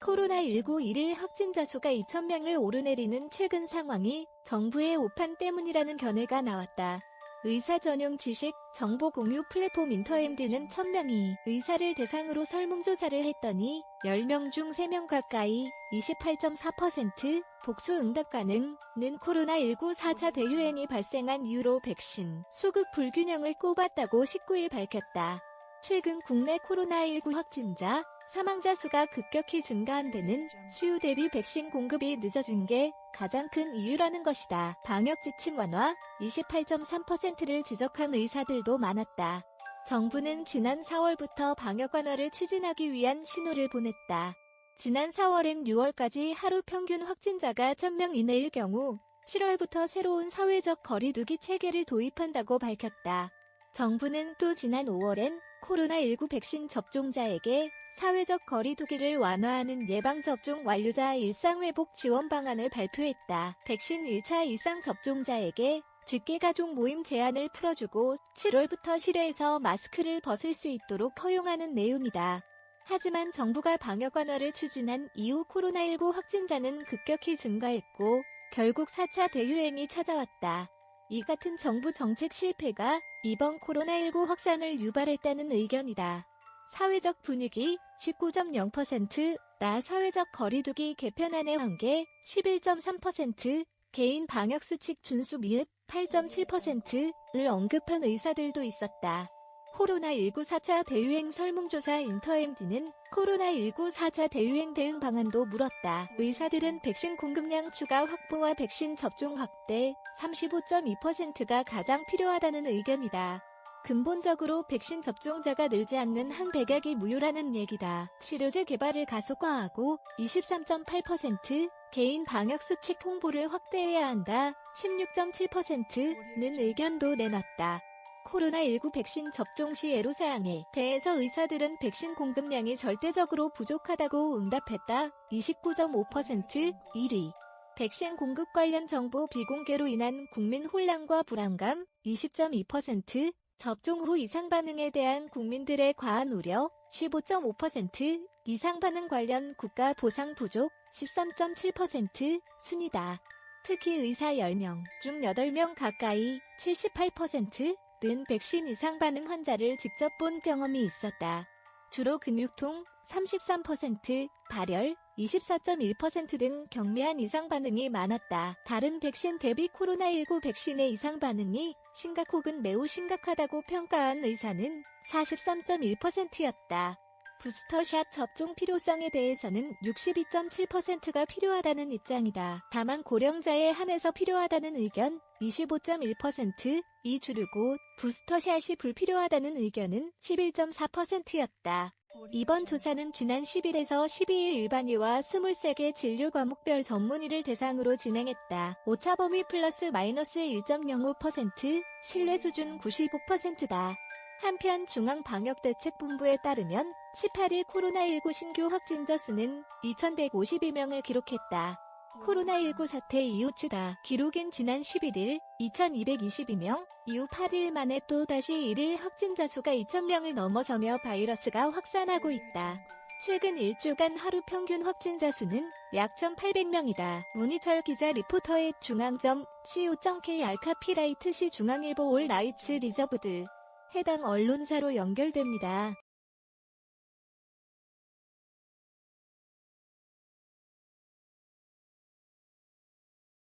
코로나19 일일 확진자 수가 2,000명을 오르내리는 최근 상황이 정부의 오판 때문이라는 견해가 나왔다. 의사 전용 지식 정보 공유 플랫폼 인터엠드는 1000명이 의사를 대상으로 설문조사를 했더니 10명 중 3명 가까이 28.4% 복수 응답 가능는 코로나19 4차 대유행이 발생한 이후로 백신 수급 불균형을 꼽았다고 19일 밝혔다. 최근 국내 코로나19 확진자, 사망자 수가 급격히 증가한 데는 수요 대비 백신 공급이 늦어진 게 가장 큰 이유라는 것이다. 방역 지침 완화 28.3%를 지적한 의사들도 많았다. 정부는 지난 4월부터 방역 완화를 추진하기 위한 신호를 보냈다. 지난 4월엔 6월까지 하루 평균 확진자가 1000명 이내일 경우 7월부터 새로운 사회적 거리두기 체계를 도입한다고 밝혔다. 정부는 또 지난 5월엔 코로나19 백신 접종자에게 사회적 거리두기를 완화하는 예방접종 완료자 일상회복 지원 방안을 발표했다. 백신 1차 이상 접종자에게 직계가족 모임 제한을 풀어주고 7월부터 실외에서 마스크를 벗을 수 있도록 허용하는 내용이다. 하지만 정부가 방역 완화를 추진한 이후 코로나19 확진자는 급격히 증가했고 결국 4차 대유행이 찾아왔다. 이 같은 정부 정책 실패가 이번 코로나19 확산을 유발했다는 의견이다. 사회적 분위기 19.0%, 나 사회적 거리두기 개편안의 한계 11.3%, 개인 방역 수칙 준수 미흡 8.7%를 언급한 의사들도 있었다. 코로나19 4차 대유행 설문조사 인터엠디는 코로나19 4차 대유행 대응 방안도 물었다. 의사들은 백신 공급량 추가 확보와 백신 접종 확대 35.2%가 가장 필요하다는 의견이다. 근본적으로 백신 접종자가 늘지 않는 한 백약이 무효라는 얘기다. 치료제 개발을 가속화하고 23.8%, 개인 방역 수칙 홍보를 확대해야 한다. 16.7%는 의견도 내놨다. 코로나19 백신 접종 시 애로사항에 대해서 의사들은 백신 공급량이 절대적으로 부족하다고 응답했다. 29.5% 1위. 백신 공급 관련 정보 비공개로 인한 국민 혼란과 불안감 20.2%, 접종 후 이상 반응에 대한 국민들의 과한 우려 15.5%, 이상 반응 관련 국가 보상 부족 13.7% 순이다. 특히 의사 10명 중 8명 가까이 78%는 백신 이상 반응 환자를 직접 본 경험이 있었다. 주로 근육통 33%, 발열 24.1%등 경미한 이상 반응이 많았다. 다른 백신 대비 코로나19 백신의 이상 반응이 심각 혹은 매우 심각하다고 평가한 의사는 43.1%였다. 부스터샷 접종 필요성에 대해서는 62.7%가 필요하다는 입장이다. 다만 고령자에 한해서 필요하다는 의견 25.1%이 주르고 부스터샷이 불필요하다는 의견은 11.4%였다. 이번 조사는 지난 10일에서 12일 일반의와 23개 진료 과목별 전문의를 대상으로 진행했다. 오차 범위 플러스 마이너스 1.05%, 신뢰 수준 95%다. 한편 중앙방역대책본부에 따르면 18일 코로나19 신규 확진자 수는 2,152명을 기록했다. 코로나19 사태 이후 추다 기록인 지난 11일 2222명, 이후 8일 만에 또 다시 1일 확진자 수가 2,000명을 넘어서며 바이러스가 확산하고 있다. 최근 일주간 하루 평균 확진자 수는 약 1,800명이다. 문희철 기자 리포터의 중앙점 co.k 알카피라이트 시 중앙일보 올 나이츠 리저브드 해당 언론사로 연결됩니다.